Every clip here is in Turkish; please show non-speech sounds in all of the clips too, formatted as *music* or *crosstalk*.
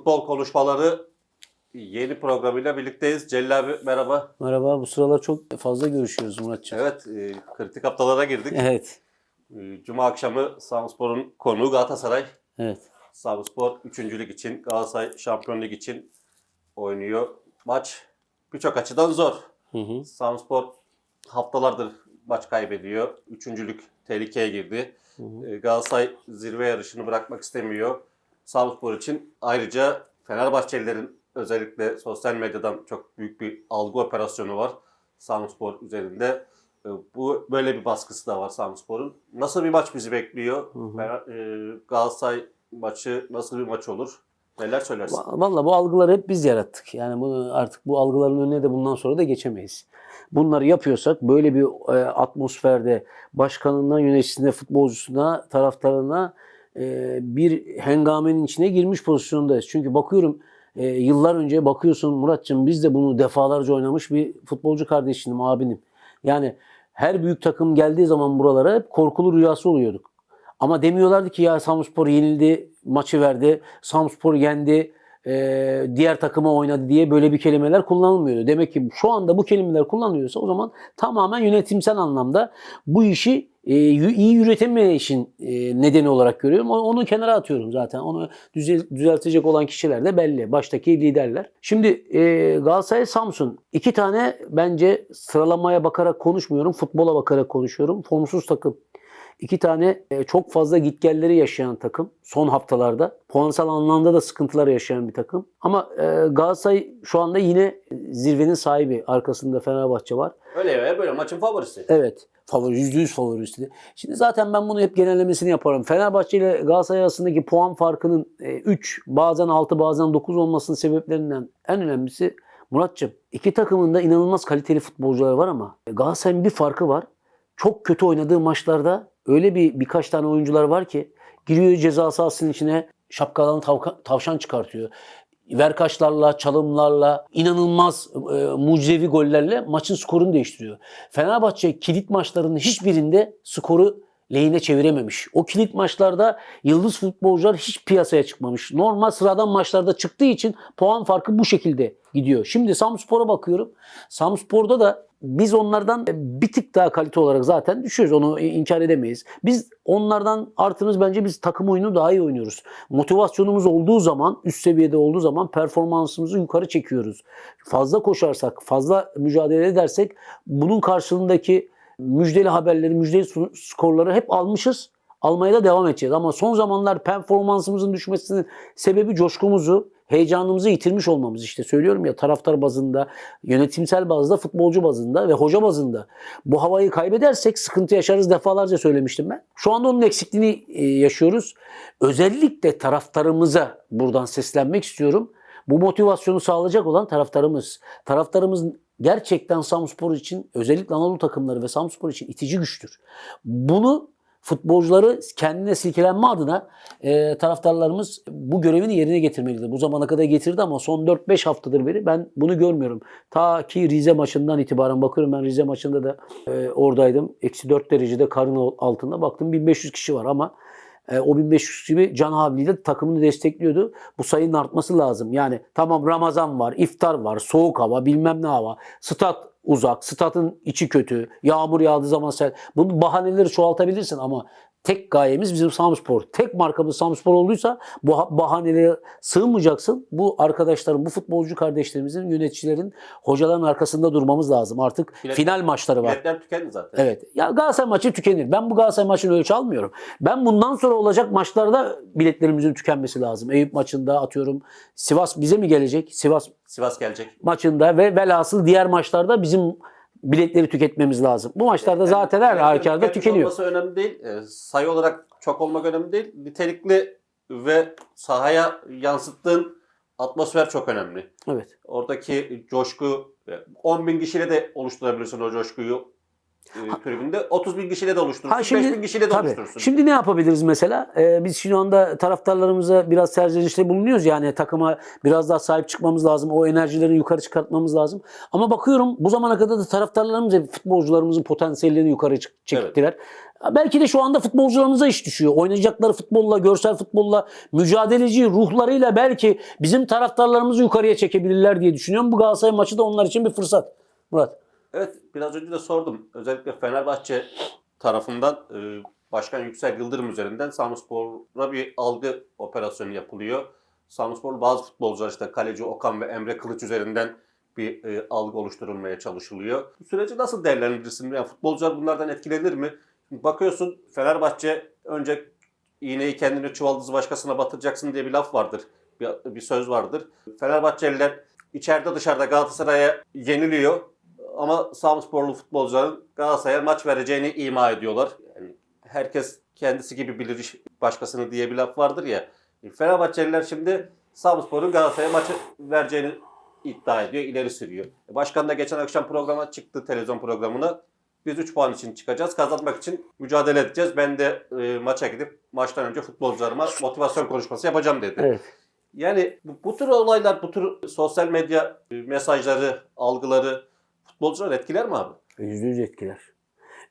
Futbol konuşmaları yeni programıyla birlikteyiz. Celil abi merhaba. Merhaba. Bu sıralar çok fazla görüşüyoruz Muratçım. Evet, e, kritik haftalara girdik. Evet. E, Cuma akşamı Samspor'un konuğu Galatasaray. Evet. Samspor 3. lig için, Galatasaray Şampiyon Lig için oynuyor. Maç birçok açıdan zor. Hı hı. Samspor haftalardır maç kaybediyor. Üçüncülük tehlikeye girdi. Hı hı. E, Galatasaray zirve yarışını bırakmak istemiyor. Samspor için ayrıca Fenerbahçelilerin özellikle sosyal medyadan çok büyük bir algı operasyonu var Samspor üzerinde. E, Bu böyle bir baskısı da var Samspor'un. Nasıl bir maç bizi bekliyor? Hı hı. E, Galatasaray maçı nasıl bir maç olur? Neler söylersin? Va- Vallahi bu algıları hep biz yarattık. Yani bunu artık bu algıların önüne de bundan sonra da geçemeyiz. Bunları yapıyorsak böyle bir e, atmosferde başkanından yöneticisine, futbolcusuna, taraftarına bir hengamenin içine girmiş pozisyondayız. Çünkü bakıyorum e, yıllar önce bakıyorsun Muratcığım biz de bunu defalarca oynamış bir futbolcu kardeşinim, abinim. Yani her büyük takım geldiği zaman buralara hep korkulu rüyası oluyorduk. Ama demiyorlardı ki ya Samspor yenildi, maçı verdi, Samspor yendi, e, diğer takıma oynadı diye böyle bir kelimeler kullanılmıyordu. Demek ki şu anda bu kelimeler kullanılıyorsa o zaman tamamen yönetimsel anlamda bu işi e, iyi yönetemeyişin e, nedeni olarak görüyorum. Onu kenara atıyorum zaten. Onu düzel- düzeltecek olan kişiler de belli. Baştaki liderler. Şimdi e, Galatasaray Samsun. iki tane bence sıralamaya bakarak konuşmuyorum. Futbola bakarak konuşuyorum. Formsuz takım. İki tane e, çok fazla gitgelleri yaşayan takım son haftalarda. Puansal anlamda da sıkıntılar yaşayan bir takım. Ama e, Galatasaray şu anda yine zirvenin sahibi. Arkasında Fenerbahçe var. Öyle ya böyle maçın favorisi. Evet. Favori, %100 favorisi. Şimdi zaten ben bunu hep genellemesini yaparım. Fenerbahçe ile Galatasaray arasındaki puan farkının 3, bazen 6, bazen 9 olmasının sebeplerinden en önemlisi Muratçım. iki takımın da inanılmaz kaliteli futbolcular var ama Galatasaray'ın bir farkı var. Çok kötü oynadığı maçlarda öyle bir birkaç tane oyuncular var ki giriyor ceza sahasının içine şapkadan tavşan çıkartıyor. Verkaçlarla, çalımlarla, inanılmaz e, mucizevi gollerle maçın skorunu değiştiriyor. Fenerbahçe kilit maçlarının hiçbirinde skoru lehine çevirememiş. O kilit maçlarda yıldız futbolcular hiç piyasaya çıkmamış. Normal sıradan maçlarda çıktığı için puan farkı bu şekilde gidiyor. Şimdi Samspor'a bakıyorum. Samspor'da da biz onlardan bir tık daha kalite olarak zaten düşüyoruz. Onu inkar edemeyiz. Biz onlardan artımız bence biz takım oyunu daha iyi oynuyoruz. Motivasyonumuz olduğu zaman, üst seviyede olduğu zaman performansımızı yukarı çekiyoruz. Fazla koşarsak, fazla mücadele edersek bunun karşılığındaki müjdeli haberleri, müjdeli skorları hep almışız. Almaya da devam edeceğiz. Ama son zamanlar performansımızın düşmesinin sebebi coşkumuzu, heyecanımızı yitirmiş olmamız. İşte söylüyorum ya taraftar bazında, yönetimsel bazda, futbolcu bazında ve hoca bazında. Bu havayı kaybedersek sıkıntı yaşarız defalarca söylemiştim ben. Şu anda onun eksikliğini e, yaşıyoruz. Özellikle taraftarımıza buradan seslenmek istiyorum. Bu motivasyonu sağlayacak olan taraftarımız. Taraftarımız gerçekten Samspor için özellikle Anadolu takımları ve Samspor için itici güçtür. Bunu futbolcuları kendine silkelenme adına e, taraftarlarımız bu görevini yerine getirmelidir. Bu zamana kadar getirdi ama son 4-5 haftadır beri ben bunu görmüyorum. Ta ki Rize maçından itibaren bakıyorum ben Rize maçında da e, oradaydım. Eksi 4 derecede karın altında baktım 1500 kişi var ama e, o 1500 gibi Can havliyle takımını destekliyordu. Bu sayının artması lazım. Yani tamam Ramazan var, iftar var, soğuk hava, bilmem ne hava. Stat uzak, statın içi kötü, yağmur yağdığı zaman sel. Bunun bahaneleri çoğaltabilirsin ama tek gayemiz bizim Samspor. Tek markamız Samspor olduysa bu ha- bahanelere sığmayacaksın. Bu arkadaşların, bu futbolcu kardeşlerimizin, yöneticilerin, hocaların arkasında durmamız lazım. Artık Bilet- final maçları var. Biletler tükendi zaten. Evet. Ya Galatasaray maçı tükenir. Ben bu Galatasaray maçını ölçü almıyorum. Ben bundan sonra olacak maçlarda biletlerimizin tükenmesi lazım. Eyüp maçında atıyorum. Sivas bize mi gelecek? Sivas Sivas gelecek. maçında ve velhasıl diğer maçlarda bizim biletleri tüketmemiz lazım. Bu maçlarda zaten her halükarda tükenmiş tükeniyor. olması önemli değil. E, sayı olarak çok olmak önemli değil. Nitelikli ve sahaya yansıttığın atmosfer çok önemli. Evet. Oradaki coşku, e, 10 bin kişiyle de oluşturabilirsin o coşkuyu e, tribünde. 30 bin kişiyle de oluşturursun, Ha, şimdi- 5 bin kişiyle de Tabii. oluşturursun. Şimdi ne yapabiliriz mesela? Ee, biz şu anda taraftarlarımıza biraz serzenişte bulunuyoruz. Yani takıma biraz daha sahip çıkmamız lazım. O enerjileri yukarı çıkartmamız lazım. Ama bakıyorum bu zamana kadar da taraftarlarımız ve futbolcularımızın potansiyellerini yukarı çektiler. Belki de şu anda futbolcularımıza iş düşüyor. Oynayacakları futbolla, görsel futbolla, mücadeleci ruhlarıyla belki bizim taraftarlarımızı yukarıya çekebilirler diye düşünüyorum. Bu Galatasaray maçı da onlar için bir fırsat. Murat. Evet biraz önce de sordum. Özellikle Fenerbahçe tarafından e, Başkan Yüksel Yıldırım üzerinden Samspor'a bir algı operasyonu yapılıyor. Samsporlu bazı futbolcular işte kaleci Okan ve Emre Kılıç üzerinden bir e, algı oluşturulmaya çalışılıyor. Bu süreci nasıl değerlendirirsin? Yani futbolcular bunlardan etkilenir mi? Bakıyorsun Fenerbahçe önce iğneyi kendine çuvaldızı başkasına batıracaksın diye bir laf vardır. Bir, bir söz vardır. Fenerbahçeliler içeride dışarıda Galatasaray'a yeniliyor. Ama Samsporlu futbolcuların Galatasaray'a maç vereceğini ima ediyorlar. Yani herkes kendisi gibi bilir iş başkasını diye bir laf vardır ya. Fenerbahçeliler şimdi Samspor'un Galatasaray'a maçı vereceğini iddia ediyor, ileri sürüyor. Başkan da geçen akşam programa çıktı, televizyon programına. Biz 3 puan için çıkacağız, kazanmak için mücadele edeceğiz. Ben de e, maça gidip maçtan önce futbolcularıma motivasyon konuşması yapacağım dedi. Evet. Yani bu, bu tür olaylar, bu tür sosyal medya e, mesajları, algıları futbolcular etkiler mi abi? Yüzde yüz etkiler.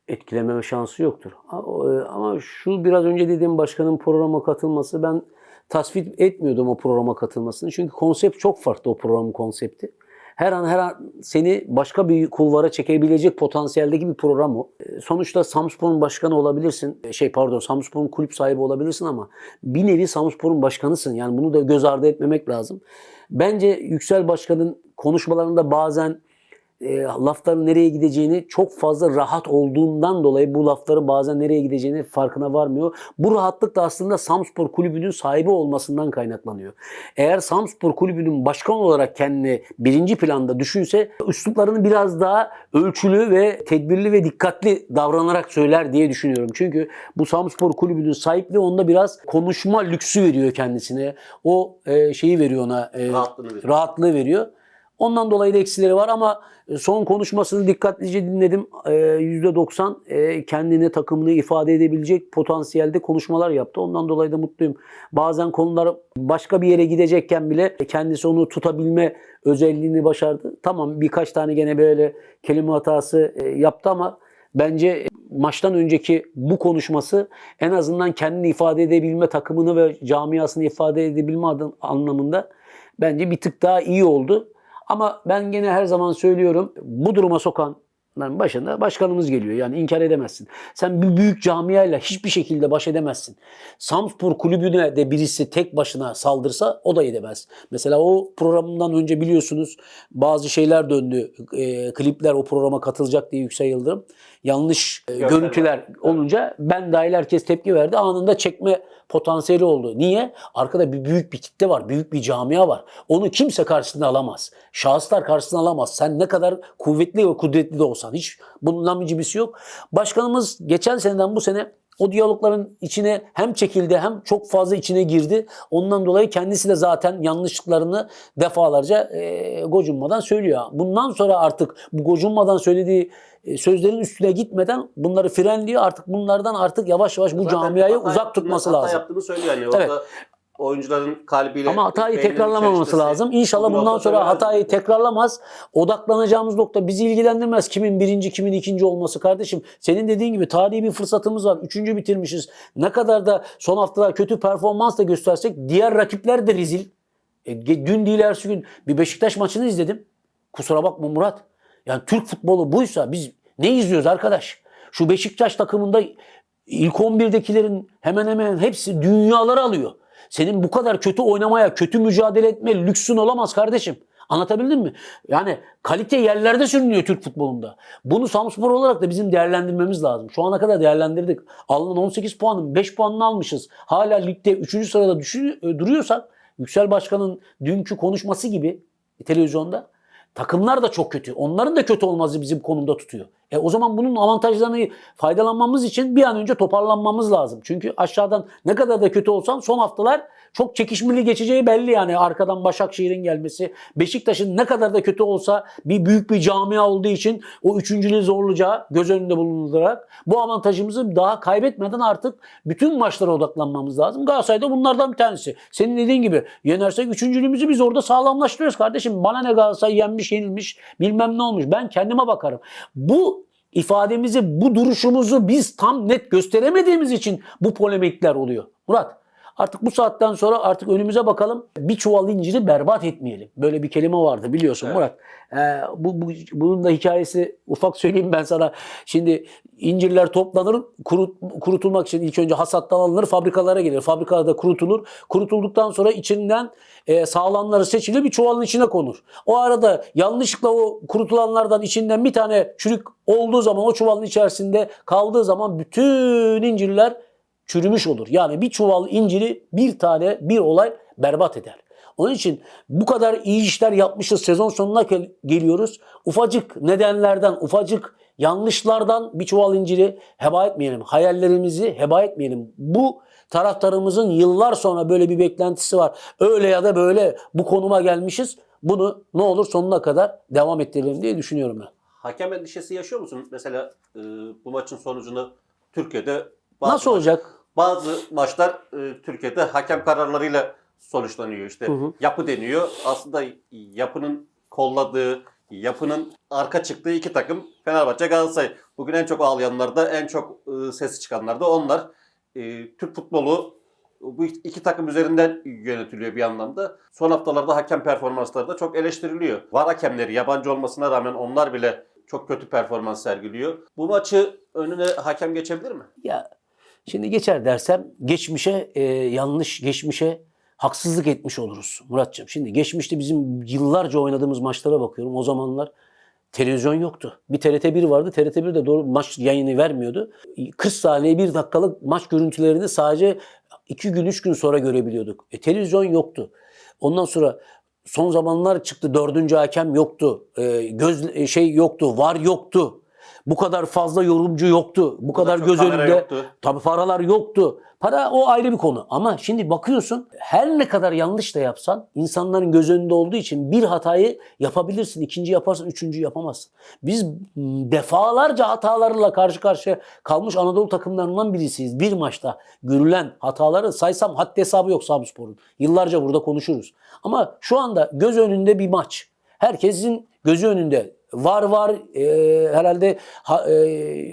Etkilememe şansı yoktur. E, Ama şu biraz önce dediğim başkanın programa katılması ben tasvip etmiyordum o programa katılmasını. Çünkü konsept çok farklı o programın konsepti. Her an her an seni başka bir kulvara çekebilecek potansiyeldeki bir program o. E, Sonuçta Samspor'un başkanı olabilirsin. E, Şey pardon Samspor'un kulüp sahibi olabilirsin ama bir nevi Samspor'un başkanısın. Yani bunu da göz ardı etmemek lazım. Bence Yüksel Başkan'ın konuşmalarında bazen e, lafların nereye gideceğini çok fazla rahat olduğundan dolayı bu lafların bazen nereye gideceğini farkına varmıyor. Bu rahatlık da aslında Samspor Kulübü'nün sahibi olmasından kaynaklanıyor. Eğer Samspor Kulübü'nün başkan olarak kendini birinci planda düşünse üsluplarını biraz daha ölçülü ve tedbirli ve dikkatli davranarak söyler diye düşünüyorum. Çünkü bu Samspor Kulübü'nün sahipliği onda biraz konuşma lüksü veriyor kendisine. O e, şeyi veriyor ona. e, Rahatlığını veriyor. rahatlığı veriyor. Ondan dolayı da eksileri var ama son konuşmasını dikkatlice dinledim. Ee, %90 e, kendini takımını ifade edebilecek potansiyelde konuşmalar yaptı. Ondan dolayı da mutluyum. Bazen konular başka bir yere gidecekken bile kendisi onu tutabilme özelliğini başardı. Tamam birkaç tane gene böyle kelime hatası e, yaptı ama bence maçtan önceki bu konuşması en azından kendini ifade edebilme, takımını ve camiasını ifade edebilme anlamında bence bir tık daha iyi oldu. Ama ben gene her zaman söylüyorum bu duruma sokanların başında başkanımız geliyor. Yani inkar edemezsin. Sen bir büyük camiayla hiçbir şekilde baş edemezsin. Samspor kulübüne de birisi tek başına saldırsa o da edemez. Mesela o programından önce biliyorsunuz bazı şeyler döndü. E, klipler o programa katılacak diye Yüksel Yıldırım. Yanlış e, görüntüler olunca ben dahil herkes tepki verdi. Anında çekme potansiyeli oldu. Niye? Arkada bir büyük bir kitle var, büyük bir camia var. Onu kimse karşısına alamaz. Şahıslar karşısına alamaz. Sen ne kadar kuvvetli ve kudretli de olsan. Hiç bundan bir cibisi yok. Başkanımız geçen seneden bu sene o diyalogların içine hem çekildi hem çok fazla içine girdi. Ondan dolayı kendisi de zaten yanlışlıklarını defalarca e, gocunmadan söylüyor. Bundan sonra artık bu gocunmadan söylediği e, sözlerin üstüne gitmeden bunları frenliyor. Artık bunlardan artık yavaş yavaş bu Zaten camiayı hata uzak yaptığını- tutması hata lazım. yaptığını söylüyor yani. Evet. Orada oyuncuların kalbiyle Ama hatayı tekrarlamaması çelişmesi, lazım. İnşallah bu bundan sonra hatayı tekrarlamaz. Odaklanacağımız nokta bizi ilgilendirmez. Kimin birinci, kimin ikinci olması kardeşim. Senin dediğin gibi tarihi bir fırsatımız var. Üçüncü bitirmişiz. Ne kadar da son haftalar kötü performans da göstersek diğer rakipler de rezil. E, dün değil ertesi gün bir Beşiktaş maçını izledim. Kusura bakma Murat. Yani Türk futbolu buysa biz ne izliyoruz arkadaş? Şu Beşiktaş takımında ilk 11'dekilerin hemen hemen hepsi dünyaları alıyor. Senin bu kadar kötü oynamaya, kötü mücadele etme lüksün olamaz kardeşim. Anlatabildim mi? Yani kalite yerlerde sürünüyor Türk futbolunda. Bunu Samspor olarak da bizim değerlendirmemiz lazım. Şu ana kadar değerlendirdik. Alınan 18 puanın 5 puanını almışız. Hala ligde 3. sırada düşü- e, duruyorsak Yüksel Başkan'ın dünkü konuşması gibi televizyonda takımlar da çok kötü. Onların da kötü olması bizim konumda tutuyor. E o zaman bunun avantajlarını faydalanmamız için bir an önce toparlanmamız lazım. Çünkü aşağıdan ne kadar da kötü olsan son haftalar çok çekişmeli geçeceği belli yani. Arkadan Başakşehir'in gelmesi, Beşiktaş'ın ne kadar da kötü olsa bir büyük bir camia olduğu için o üçüncülüğü zorlayacağı göz önünde bulundurarak bu avantajımızı daha kaybetmeden artık bütün maçlara odaklanmamız lazım. Galatasaray da bunlardan bir tanesi. Senin dediğin gibi yenersek üçüncülüğümüzü biz orada sağlamlaştırıyoruz kardeşim. Bana ne Galatasaray yenmiş yenilmiş bilmem ne olmuş. Ben kendime bakarım. Bu ifademizi, bu duruşumuzu biz tam net gösteremediğimiz için bu polemikler oluyor. Murat artık bu saatten sonra artık önümüze bakalım. Bir çuval inciri berbat etmeyelim. Böyle bir kelime vardı biliyorsun Evet. Murat. Ee, bu, bu, bunun da hikayesi ufak söyleyeyim ben sana. Şimdi incirler toplanır, kurut, kurutulmak için ilk önce hasattan alınır, fabrikalara gelir. Fabrikalarda kurutulur. Kurutulduktan sonra içinden e, sağlamları seçilir, bir çuvalın içine konur. O arada yanlışlıkla o kurutulanlardan içinden bir tane çürük olduğu zaman o çuvalın içerisinde kaldığı zaman bütün incirler çürümüş olur. Yani bir çuval inciri bir tane bir olay berbat eder. Onun için bu kadar iyi işler yapmışız. Sezon sonuna gel- geliyoruz. Ufacık nedenlerden, ufacık yanlışlardan bir çuval inciri heba etmeyelim. Hayallerimizi heba etmeyelim. Bu taraftarımızın yıllar sonra böyle bir beklentisi var. Öyle ya da böyle bu konuma gelmişiz. Bunu ne olur sonuna kadar devam ettirelim diye düşünüyorum ben. Hakem endişesi yaşıyor musun? Mesela e, bu maçın sonucunu Türkiye'de Nasıl olacak? Bazı maçlar e, Türkiye'de hakem kararlarıyla sonuçlanıyor. İşte Hı hı. yapı deniyor. Aslında yapının kolladığı, yapının arka çıktığı iki takım Fenerbahçe Galatasaray. Bugün en çok ağlayanlar da en çok e, sesi çıkanlar da onlar. E, Türk futbolu bu iki takım üzerinden yönetiliyor bir anlamda. Son haftalarda hakem performansları da çok eleştiriliyor. Var hakemleri yabancı olmasına rağmen onlar bile çok kötü performans sergiliyor. Bu maçı önüne hakem geçebilir mi? Ya şimdi geçer dersem geçmişe e, yanlış geçmişe haksızlık etmiş oluruz Muratcığım. Şimdi geçmişte bizim yıllarca oynadığımız maçlara bakıyorum. O zamanlar televizyon yoktu. Bir TRT1 vardı. TRT1 de doğru maç yayını vermiyordu. 40 saniye bir dakikalık maç görüntülerini sadece 2 gün 3 gün sonra görebiliyorduk. E, televizyon yoktu. Ondan sonra son zamanlar çıktı. Dördüncü hakem yoktu. E, göz e, şey yoktu. Var yoktu. Bu kadar fazla yorumcu yoktu. Bu kadar çok göz önünde. yoktu. Tabii paralar yoktu. Para o ayrı bir konu. Ama şimdi bakıyorsun her ne kadar yanlış da yapsan insanların göz önünde olduğu için bir hatayı yapabilirsin. ikinci yaparsın, üçüncü yapamazsın. Biz defalarca hatalarla karşı karşıya kalmış Anadolu takımlarından birisiyiz. Bir maçta görülen hataları saysam haddi hesabı yok Samspor'un. Yıllarca burada konuşuruz. Ama şu anda göz önünde bir maç. Herkesin gözü önünde. Var var e, herhalde ha, e,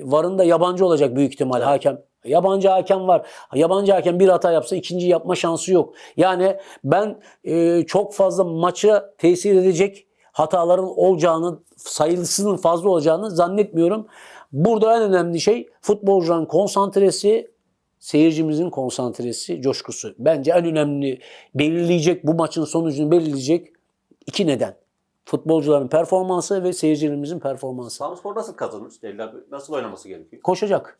varın da yabancı olacak büyük ihtimal hakem. Yabancı hakem var. Yabancı hakem bir hata yapsa ikinci yapma şansı yok. Yani ben e, çok fazla maça tesir edecek hataların olacağını, sayısının fazla olacağını zannetmiyorum. Burada en önemli şey futbolcuların konsantresi, seyircimizin konsantresi, coşkusu. Bence en önemli belirleyecek bu maçın sonucunu belirleyecek iki neden. Futbolcuların performansı ve seyircilerimizin performansı. Samspor nasıl kazanır? Abi nasıl oynaması gerekiyor? Koşacak.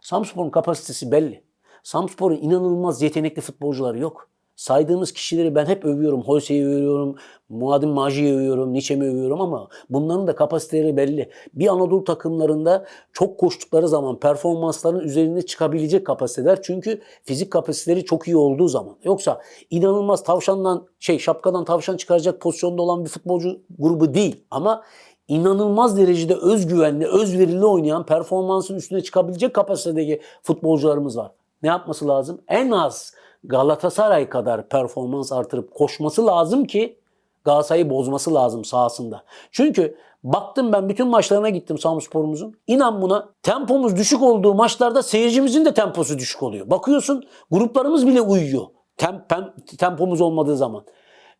Samspor'un kapasitesi belli. Samspor'un inanılmaz yetenekli futbolcuları yok. Saydığımız kişileri ben hep övüyorum. Holse'yi övüyorum, Muadim Maji'yi övüyorum, Niçem'i övüyorum ama bunların da kapasiteleri belli. Bir Anadolu takımlarında çok koştukları zaman performansların üzerine çıkabilecek kapasiteler. Çünkü fizik kapasiteleri çok iyi olduğu zaman. Yoksa inanılmaz tavşandan şey şapkadan tavşan çıkaracak pozisyonda olan bir futbolcu grubu değil. Ama inanılmaz derecede özgüvenli, özverili oynayan, performansın üstüne çıkabilecek kapasitedeki futbolcularımız var. Ne yapması lazım? En az Galatasaray kadar performans artırıp koşması lazım ki Galatasaray'ı bozması lazım sahasında. Çünkü baktım ben bütün maçlarına gittim Samspor'umuzun. İnan buna tempomuz düşük olduğu maçlarda seyircimizin de temposu düşük oluyor. Bakıyorsun gruplarımız bile uyuyor. Tem, pem- tempomuz olmadığı zaman.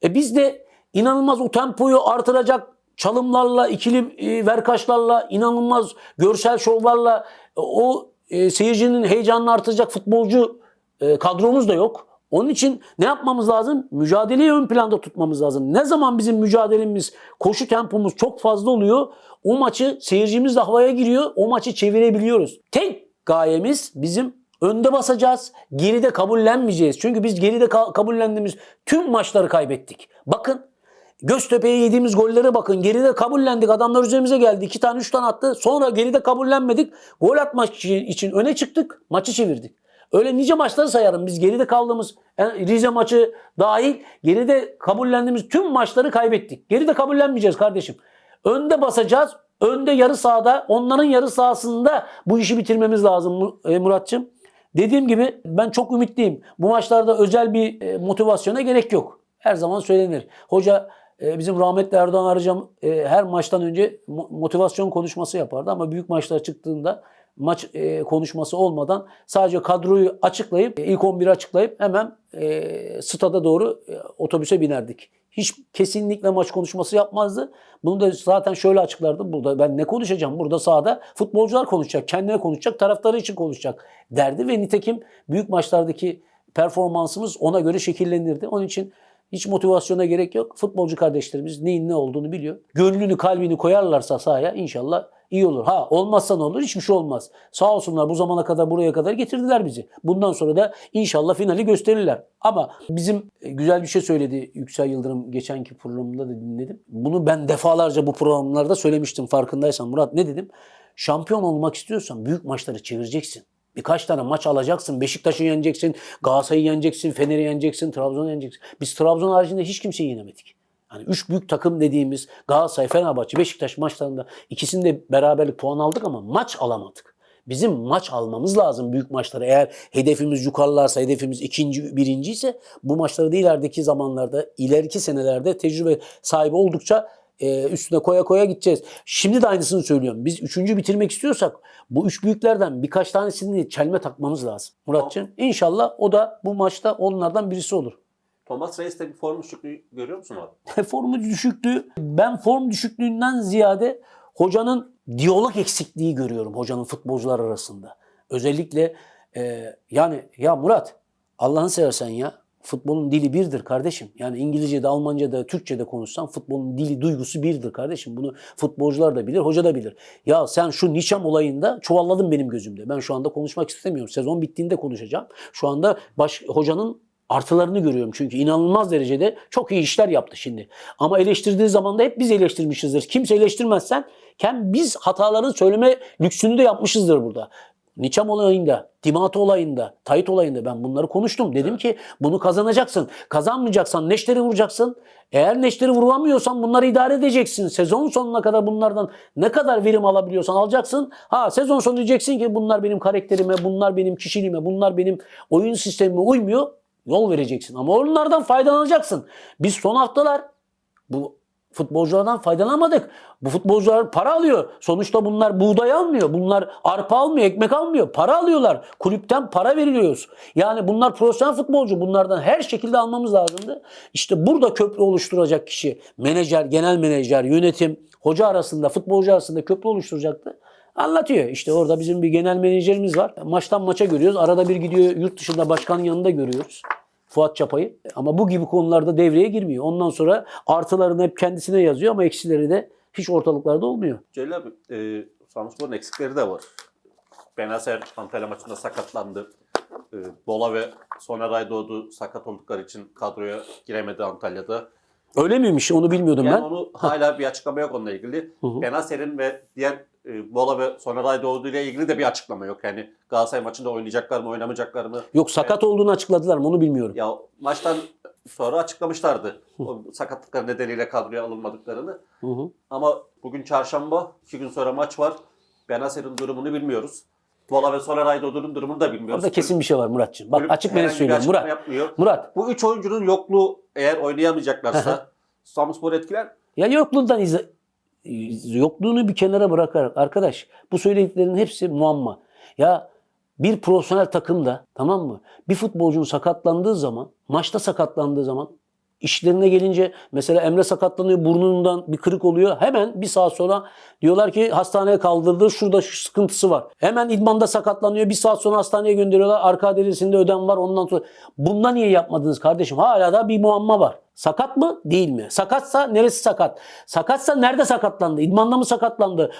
E biz de inanılmaz o tempoyu artıracak çalımlarla, ikili e, verkaçlarla, inanılmaz görsel şovlarla e, o e, seyircinin heyecanını artıracak futbolcu e, kadromuz da yok. Onun için ne yapmamız lazım? Mücadeleyi ön planda tutmamız lazım. Ne zaman bizim mücadelemiz, koşu tempomuz çok fazla oluyor, o maçı seyircimiz de havaya giriyor, o maçı çevirebiliyoruz. Tek gayemiz bizim önde basacağız, geride kabullenmeyeceğiz. Çünkü biz geride ka- kabullendiğimiz tüm maçları kaybettik. Bakın Göztepe'ye yediğimiz gollere bakın. Geride kabullendik. Adamlar üzerimize geldi. iki tane üç tane attı. Sonra geride kabullenmedik. Gol atmak için öne çıktık. Maçı çevirdik. Öyle nice maçları sayarım. Biz geride kaldığımız yani Rize maçı dahil geride kabullendiğimiz tüm maçları kaybettik. Geride kabullenmeyeceğiz kardeşim. Önde basacağız. Önde yarı sahada, onların yarı sahasında bu işi bitirmemiz lazım e, Muratçım. Dediğim gibi ben çok ümitliyim. Bu maçlarda özel bir e, motivasyona gerek yok. Her zaman söylenir. Hoca e, bizim rahmetli Erdoğan Arıcam e, her maçtan önce mo- motivasyon konuşması yapardı ama büyük maçlar çıktığında maç e, konuşması olmadan sadece kadroyu açıklayıp e, ilk 11'i açıklayıp hemen e, stada doğru e, otobüse binerdik. Hiç kesinlikle maç konuşması yapmazdı. Bunu da zaten şöyle açıklardı. Burada ben ne konuşacağım? Burada sahada futbolcular konuşacak, kendine konuşacak, taraftarı için konuşacak derdi ve nitekim büyük maçlardaki performansımız ona göre şekillenirdi. Onun için hiç motivasyona gerek yok. Futbolcu kardeşlerimiz neyin ne olduğunu biliyor. Gönlünü kalbini koyarlarsa sahaya inşallah iyi olur. Ha olmazsa ne olur? Hiçbir şey olmaz. Sağ olsunlar bu zamana kadar buraya kadar getirdiler bizi. Bundan sonra da inşallah finali gösterirler. Ama bizim e, güzel bir şey söyledi Yüksel Yıldırım geçenki programında da dinledim. Bunu ben defalarca bu programlarda söylemiştim farkındaysan Murat ne dedim? Şampiyon olmak istiyorsan büyük maçları çevireceksin. Birkaç tane maç alacaksın. Beşiktaş'ı yeneceksin, Galatasaray'ı yeneceksin, Fener'i yeneceksin, Trabzon'u yeneceksin. Biz Trabzon haricinde hiç kimseyi yenemedik. Yani üç büyük takım dediğimiz Galatasaray, Fenerbahçe, Beşiktaş maçlarında ikisinde beraberlik puan aldık ama maç alamadık. Bizim maç almamız lazım büyük maçları. Eğer hedefimiz yukarılarsa, hedefimiz ikinci, birinci ise bu maçları da ilerideki zamanlarda, ileriki senelerde tecrübe sahibi oldukça e, üstüne koya koya gideceğiz. Şimdi de aynısını söylüyorum. Biz üçüncü bitirmek istiyorsak bu üç büyüklerden birkaç tanesini çelme takmamız lazım. Muratçığım inşallah o da bu maçta onlardan birisi olur. Thomas Reis'te bir form düşüklüğü görüyor musun abi? *laughs* Formu düşüklüğü, ben form düşüklüğünden ziyade hocanın diyalog eksikliği görüyorum hocanın futbolcular arasında. Özellikle e, yani ya Murat Allah'ını seversen ya futbolun dili birdir kardeşim. Yani İngilizce'de, Almanca'da, Türkçe'de konuşsan futbolun dili, duygusu birdir kardeşim. Bunu futbolcular da bilir, hoca da bilir. Ya sen şu Nişam olayında çuvalladın benim gözümde. Ben şu anda konuşmak istemiyorum. Sezon bittiğinde konuşacağım. Şu anda baş, hocanın artılarını görüyorum. Çünkü inanılmaz derecede çok iyi işler yaptı şimdi. Ama eleştirdiği zaman da hep biz eleştirmişizdir. Kimse eleştirmezsen kem biz hataların söyleme lüksünü de yapmışızdır burada. Niçam olayında, Dimato olayında, Tayit olayında ben bunları konuştum. Dedim ki bunu kazanacaksın. Kazanmayacaksan neşteri vuracaksın. Eğer neşteri vuramıyorsan bunları idare edeceksin. Sezon sonuna kadar bunlardan ne kadar verim alabiliyorsan alacaksın. Ha sezon sonu diyeceksin ki bunlar benim karakterime, bunlar benim kişiliğime, bunlar benim oyun sistemime uymuyor. Yol vereceksin ama onlardan faydalanacaksın. Biz son haftalar bu futbolculardan faydalanamadık. Bu futbolcular para alıyor. Sonuçta bunlar buğday almıyor. Bunlar arpa almıyor, ekmek almıyor. Para alıyorlar. Kulüpten para veriliyoruz. Yani bunlar profesyonel futbolcu. Bunlardan her şekilde almamız lazımdı. İşte burada köprü oluşturacak kişi menajer, genel menajer, yönetim, hoca arasında, futbolcu arasında köprü oluşturacaktı. Anlatıyor. İşte orada bizim bir genel menajerimiz var. Maçtan maça görüyoruz. Arada bir gidiyor yurt dışında başkanın yanında görüyoruz. Fuat Çapay'ı. Ama bu gibi konularda devreye girmiyor. Ondan sonra artılarını hep kendisine yazıyor ama eksileri de hiç ortalıklarda olmuyor. Celil abi, e, Samspor'un eksikleri de var. Benaser Antalya maçında sakatlandı. E, Bola ve Soner Aydoğdu sakat oldukları için kadroya giremedi Antalya'da. Öyle miymiş? Onu bilmiyordum Yani ben. onu hala bir açıklama yok onunla ilgili. Benaser'in ve diğer Bola ve Soner Aydoğdu ile ilgili de bir açıklama yok. Yani Galatasaray maçında oynayacaklar mı, oynamayacaklar mı? Yok sakat olduğunu açıkladılar mı? Onu bilmiyorum. Ya maçtan sonra açıklamışlardı. O sakatlıkları nedeniyle kadroya alınmadıklarını. Hı hı. Ama bugün çarşamba, iki gün sonra maç var. Benaser'in durumunu bilmiyoruz. Bola ve Soner Aydoğdu'nun durumunu da bilmiyoruz. Orada kesin bir şey var Muratçığım. Bak açık ben söylüyorum Murat. Yapmıyor. Murat Bu üç oyuncunun yokluğu eğer oynayamayacaklarsa Samspor etkiler. Ya yokluğundan izle, yokluğunu bir kenara bırakarak arkadaş bu söylediklerinin hepsi muamma. Ya bir profesyonel takımda tamam mı? Bir futbolcunun sakatlandığı zaman, maçta sakatlandığı zaman işlerine gelince mesela Emre sakatlanıyor burnundan bir kırık oluyor. Hemen bir saat sonra diyorlar ki hastaneye kaldırdı şurada şu sıkıntısı var. Hemen idmanda sakatlanıyor bir saat sonra hastaneye gönderiyorlar. Arka derisinde ödem var ondan sonra. Bunda niye yapmadınız kardeşim? Hala da bir muamma var. Sakat mı? Değil mi? Sakatsa neresi sakat? Sakatsa nerede sakatlandı? İdmanda mı sakatlandı?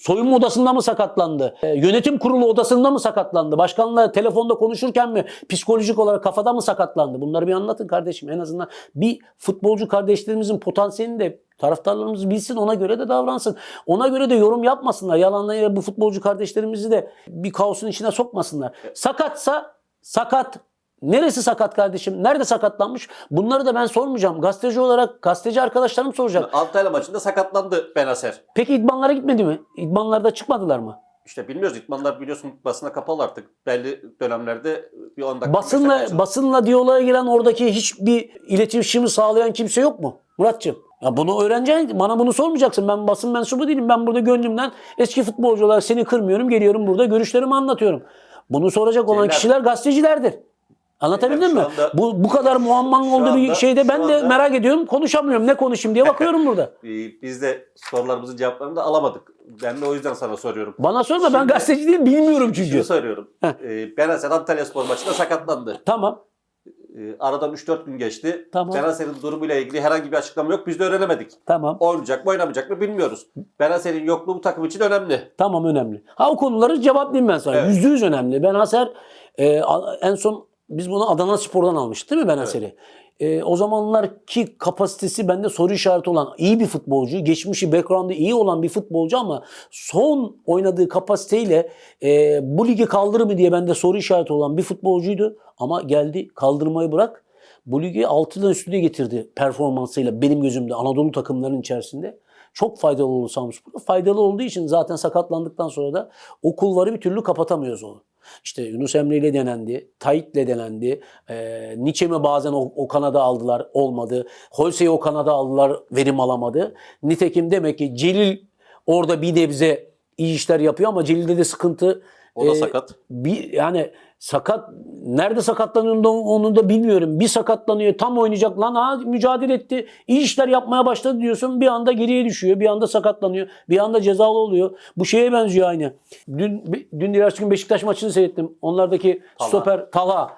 Soyunma odasında mı sakatlandı? Ee, yönetim kurulu odasında mı sakatlandı? Başkanla telefonda konuşurken mi psikolojik olarak kafada mı sakatlandı? Bunları bir anlatın kardeşim. En azından bir futbolcu kardeşlerimizin potansiyelini de taraftarlarımız bilsin ona göre de davransın. Ona göre de yorum yapmasınlar. Yalanla bu futbolcu kardeşlerimizi de bir kaosun içine sokmasınlar. Sakatsa sakat. Neresi sakat kardeşim? Nerede sakatlanmış? Bunları da ben sormayacağım. Gazeteci olarak gazeteci arkadaşlarım soracak. Antalya maçında sakatlandı Benaser. Peki idmanlara gitmedi mi? İdmanlarda çıkmadılar mı? İşte bilmiyoruz. İtmanlar biliyorsun basına kapalı artık. Belli dönemlerde bir 10 dakika. 15 dakika Basınla basınla diyaloğa giren oradaki hiçbir iletişimi sağlayan kimse yok mu? Muratçım. Ya bunu öğreneceksin. Bana bunu sormayacaksın. Ben basın mensubu değilim. Ben burada gönlümden eski futbolcu olarak seni kırmıyorum. Geliyorum burada görüşlerimi anlatıyorum. Bunu soracak olan Şeyler- kişiler gazetecilerdir. Anlatabildim mi? anda- bu bu kadar muammanın olduğu bir anda- şeyde ben şu de anda- merak ediyorum. Konuşamıyorum. Ne konuşayım diye bakıyorum burada. *laughs* Ee, Biz de sorularımızın cevaplarını da alamadık. Ben de o yüzden sana soruyorum. Bana sorma ben Şimdi- gazeteci değil bilmiyorum çünkü. Şunu soruyorum. Ee, Benacer Antalya Spor maçında sakatlandı. Tamam. Ee, Aradan 3-4 gün geçti. Tamam. Benacer'in durumuyla ilgili herhangi bir açıklama yok. Biz de öğrenemedik. Tamam. Oynayacak mı oynamayacak mı bilmiyoruz. Benacer'in yokluğu bu takım için önemli. Tamam önemli. Ha o konuları cevaplayayım ben sana. Evet. Yüzde yüz önemli. Ben Haser e, en son biz bunu Adana Spor'dan almıştık değil mi Ben Haser'i? E, o zamanlarki kapasitesi bende soru işareti olan iyi bir futbolcu. Geçmişi, background'ı iyi olan bir futbolcu ama son oynadığı kapasiteyle e, bu ligi kaldırır mı diye bende soru işareti olan bir futbolcuydu. Ama geldi kaldırmayı bırak. Bu ligi 6'dan üstüne getirdi performansıyla benim gözümde Anadolu takımlarının içerisinde. Çok faydalı oldu Samsunspor. Faydalı olduğu için zaten sakatlandıktan sonra da o kulvarı bir türlü kapatamıyoruz onu. İşte Yunus Emre ile denendi, Tayyip'le denendi. E, Nietzsche'mi bazen o, o kanada aldılar, olmadı. Holse'yi o kanada aldılar, verim alamadı. Nitekim demek ki Celil orada bir nebze iyi işler yapıyor ama Celil'de de sıkıntı. O da e, sakat. bir yani sakat nerede sakatlanıyor onu da bilmiyorum. Bir sakatlanıyor tam oynayacak lan ha mücadele etti. iyi işler yapmaya başladı diyorsun. Bir anda geriye düşüyor. Bir anda sakatlanıyor. Bir anda cezalı oluyor. Bu şeye benziyor aynı. Dün dün diğer gün Beşiktaş maçını seyrettim. Onlardaki Talha. stoper Talha.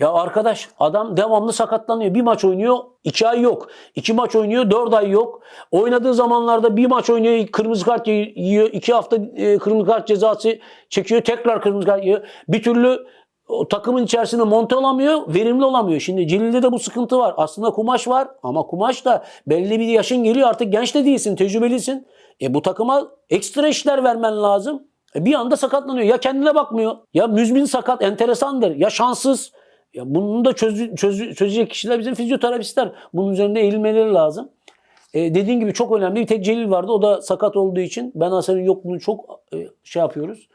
Ya arkadaş adam devamlı sakatlanıyor. Bir maç oynuyor, iki ay yok. İki maç oynuyor, dört ay yok. Oynadığı zamanlarda bir maç oynuyor, kırmızı kart yiyor. iki hafta e, kırmızı kart cezası çekiyor, tekrar kırmızı kart yiyor. Bir türlü o takımın içerisinde monte olamıyor, verimli olamıyor. Şimdi Celil'de de bu sıkıntı var. Aslında kumaş var ama kumaş da belli bir yaşın geliyor artık genç de değilsin, tecrübelisin. E bu takıma ekstra işler vermen lazım. E bir anda sakatlanıyor. Ya kendine bakmıyor. Ya müzmin sakat, enteresandır. Ya şanssız. Ya bunu da çözü, çözü- çözecek kişiler bizim fizyoterapistler. Bunun üzerinde eğilmeleri lazım. E, dediğin gibi çok önemli bir tek Celil vardı. O da sakat olduğu için Ben Hasan'ın yokluğunu çok e, şey yapıyoruz.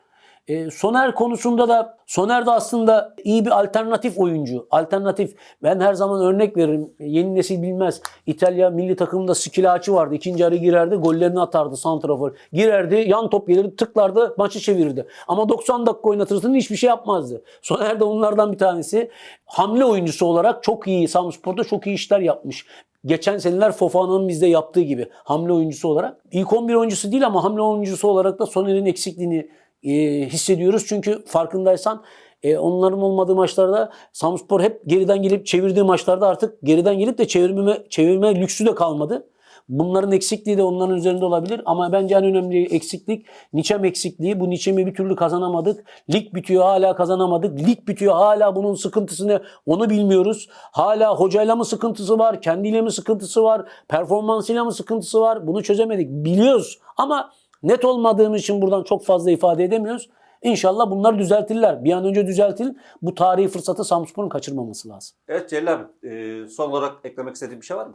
E, Soner konusunda da Soner de aslında iyi bir alternatif oyuncu. Alternatif. Ben her zaman örnek veririm. Yeni nesil bilmez. İtalya milli takımında Skilacci vardı. İkinci yarı girerdi. Gollerini atardı santrafor. Girerdi. Yan top gelirdi. Tıklardı. Maçı çevirirdi. Ama 90 dakika oynatırsın hiçbir şey yapmazdı. Soner de onlardan bir tanesi. Hamle oyuncusu olarak çok iyi. Samspor'da çok iyi işler yapmış. Geçen seneler Fofana'nın bizde yaptığı gibi hamle oyuncusu olarak. İlk 11 oyuncusu değil ama hamle oyuncusu olarak da Soner'in eksikliğini e, hissediyoruz. Çünkü farkındaysan e, onların olmadığı maçlarda Samspor hep geriden gelip çevirdiği maçlarda artık geriden gelip de çevirme, çevirme lüksü de kalmadı. Bunların eksikliği de onların üzerinde olabilir ama bence en önemli eksiklik Niçem eksikliği. Bu Niçem'i bir türlü kazanamadık. Lig bitiyor hala kazanamadık. Lig bitiyor hala bunun sıkıntısını onu bilmiyoruz. Hala hocayla mı sıkıntısı var? Kendiyle mi sıkıntısı var? Performansıyla mı sıkıntısı var? Bunu çözemedik. Biliyoruz ama net olmadığımız için buradan çok fazla ifade edemiyoruz. İnşallah bunlar düzeltirler. Bir an önce düzeltin. Bu tarihi fırsatı Samspor'un kaçırmaması lazım. Evet Celil abi e, son olarak eklemek istediğin bir şey var mı?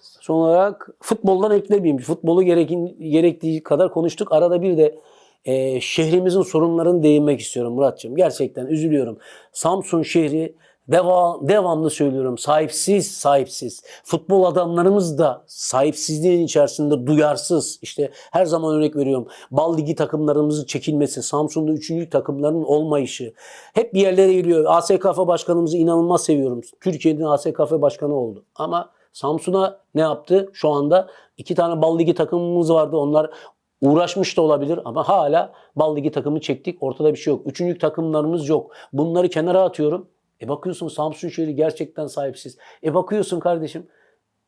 Son olarak futboldan eklemeyeyim. Futbolu gerekin, gerektiği kadar konuştuk. Arada bir de e, şehrimizin sorunlarını değinmek istiyorum Muratcığım. Gerçekten üzülüyorum. Samsun şehri deva, devamlı söylüyorum sahipsiz sahipsiz. Futbol adamlarımız da sahipsizliğin içerisinde duyarsız. İşte her zaman örnek veriyorum. Bal Ligi takımlarımızın çekilmesi, Samsun'da üçüncü takımların olmayışı. Hep bir yerlere geliyor. ASKF başkanımızı inanılmaz seviyorum. Türkiye'nin ASKF başkanı oldu. Ama Samsun'a ne yaptı? Şu anda iki tane Bal Ligi takımımız vardı. Onlar uğraşmış da olabilir ama hala Bal Ligi takımı çektik. Ortada bir şey yok. Üçüncü takımlarımız yok. Bunları kenara atıyorum. E bakıyorsun Samsun şehri gerçekten sahipsiz. E bakıyorsun kardeşim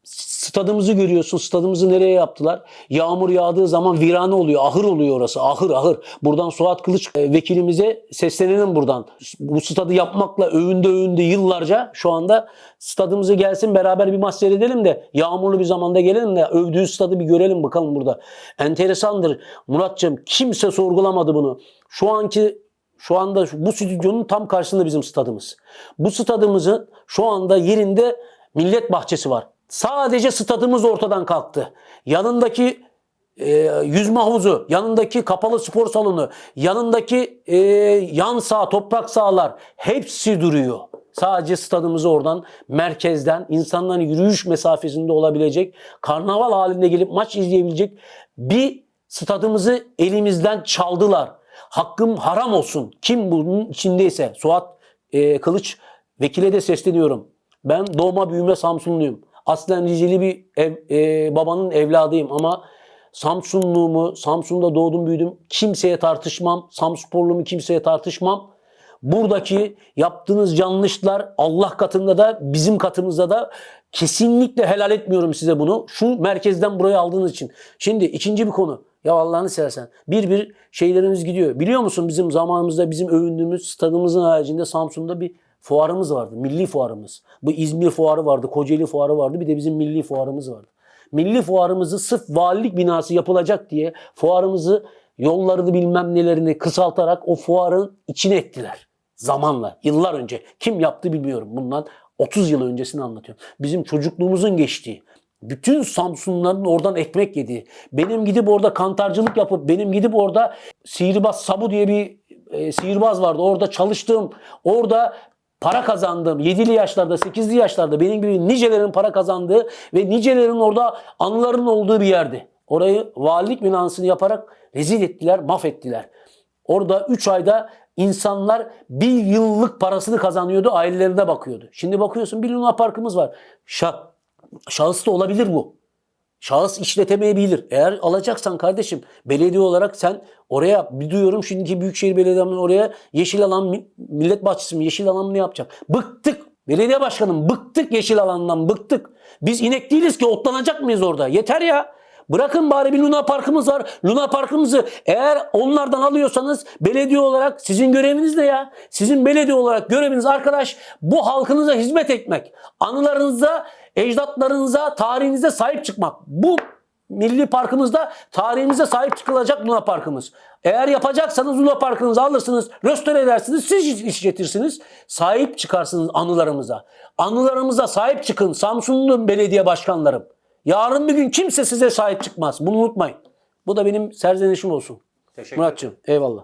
stadımızı görüyorsun. Stadımızı nereye yaptılar? Yağmur yağdığı zaman virane oluyor. Ahır oluyor orası. Ahır ahır. Buradan Suat Kılıç e, vekilimize seslenelim buradan. Bu stadı yapmakla övündü övündü yıllarca. Şu anda stadımızı gelsin beraber bir maç seyredelim de yağmurlu bir zamanda gelelim de övdüğü stadı bir görelim bakalım burada. Enteresandır. Muratcığım kimse sorgulamadı bunu. Şu anki şu anda bu stüdyonun tam karşısında bizim stadımız. Bu stadımızın şu anda yerinde millet bahçesi var. Sadece stadımız ortadan kalktı. Yanındaki e, yüzme havuzu, yanındaki kapalı spor salonu, yanındaki e, yan saha, toprak sahalar hepsi duruyor. Sadece stadımızı oradan merkezden insanların yürüyüş mesafesinde olabilecek, karnaval halinde gelip maç izleyebilecek bir stadımızı elimizden çaldılar. Hakkım haram olsun. Kim bunun içindeyse Suat e, Kılıç vekile de sesleniyorum. Ben doğma büyüme Samsunluyum. Aslen Rizeli bir ev- e, babanın evladıyım ama Samsunluğumu, Samsun'da doğdum büyüdüm. Kimseye tartışmam. Samsporluğumu kimseye tartışmam. Buradaki yaptığınız yanlışlar Allah katında da bizim katımızda da kesinlikle helal etmiyorum size bunu. Şu merkezden buraya aldığınız için. Şimdi ikinci bir konu. Ya Allah'ını seversen. Bir bir şeylerimiz gidiyor. Biliyor musun bizim zamanımızda bizim övündüğümüz stadımızın haricinde Samsun'da bir fuarımız vardı. Milli fuarımız. Bu İzmir fuarı vardı, Kocaeli fuarı vardı. Bir de bizim milli fuarımız vardı. Milli fuarımızı sırf valilik binası yapılacak diye fuarımızı yollarını bilmem nelerini kısaltarak o fuarın içine ettiler. Zamanla, yıllar önce. Kim yaptı bilmiyorum. Bundan 30 yıl öncesini anlatıyorum. Bizim çocukluğumuzun geçtiği. Bütün Samsunluların oradan ekmek yediği. Benim gidip orada kantarcılık yapıp benim gidip orada sihirbaz Sabu diye bir e, sihirbaz vardı. Orada çalıştığım, orada para kazandığım 7'li yaşlarda 8'li yaşlarda benim gibi nicelerin para kazandığı ve nicelerin orada anılarının olduğu bir yerdi. Orayı valilik binasını yaparak rezil ettiler, mahvettiler. Orada 3 ayda insanlar bir yıllık parasını kazanıyordu, ailelerine bakıyordu. Şimdi bakıyorsun bir Luna Parkımız var. Şah, şahıs da olabilir bu. Şahıs işletemeyebilir. Eğer alacaksan kardeşim belediye olarak sen oraya bir duyuyorum şimdiki Büyükşehir Belediye'nin oraya yeşil alan mi- millet bahçesi mi yeşil alan mı yapacak? Bıktık. Belediye başkanım bıktık yeşil alandan bıktık. Biz inek değiliz ki otlanacak mıyız orada? Yeter ya. Bırakın bari bir Luna Parkımız var. Luna Parkımızı eğer onlardan alıyorsanız belediye olarak sizin göreviniz ne ya? Sizin belediye olarak göreviniz arkadaş bu halkınıza hizmet etmek. Anılarınıza, ecdatlarınıza, tarihinize sahip çıkmak. Bu milli parkımızda tarihimize sahip çıkılacak Luna Parkımız. Eğer yapacaksanız Luna Parkınızı alırsınız, restore edersiniz, siz işletirsiniz. Sahip çıkarsınız anılarımıza. Anılarımıza sahip çıkın Samsunlu belediye başkanlarım. Yarın bir gün kimse size sahip çıkmaz. Bunu unutmayın. Bu da benim serzenişim olsun. Teşekkür Muratçığım eyvallah.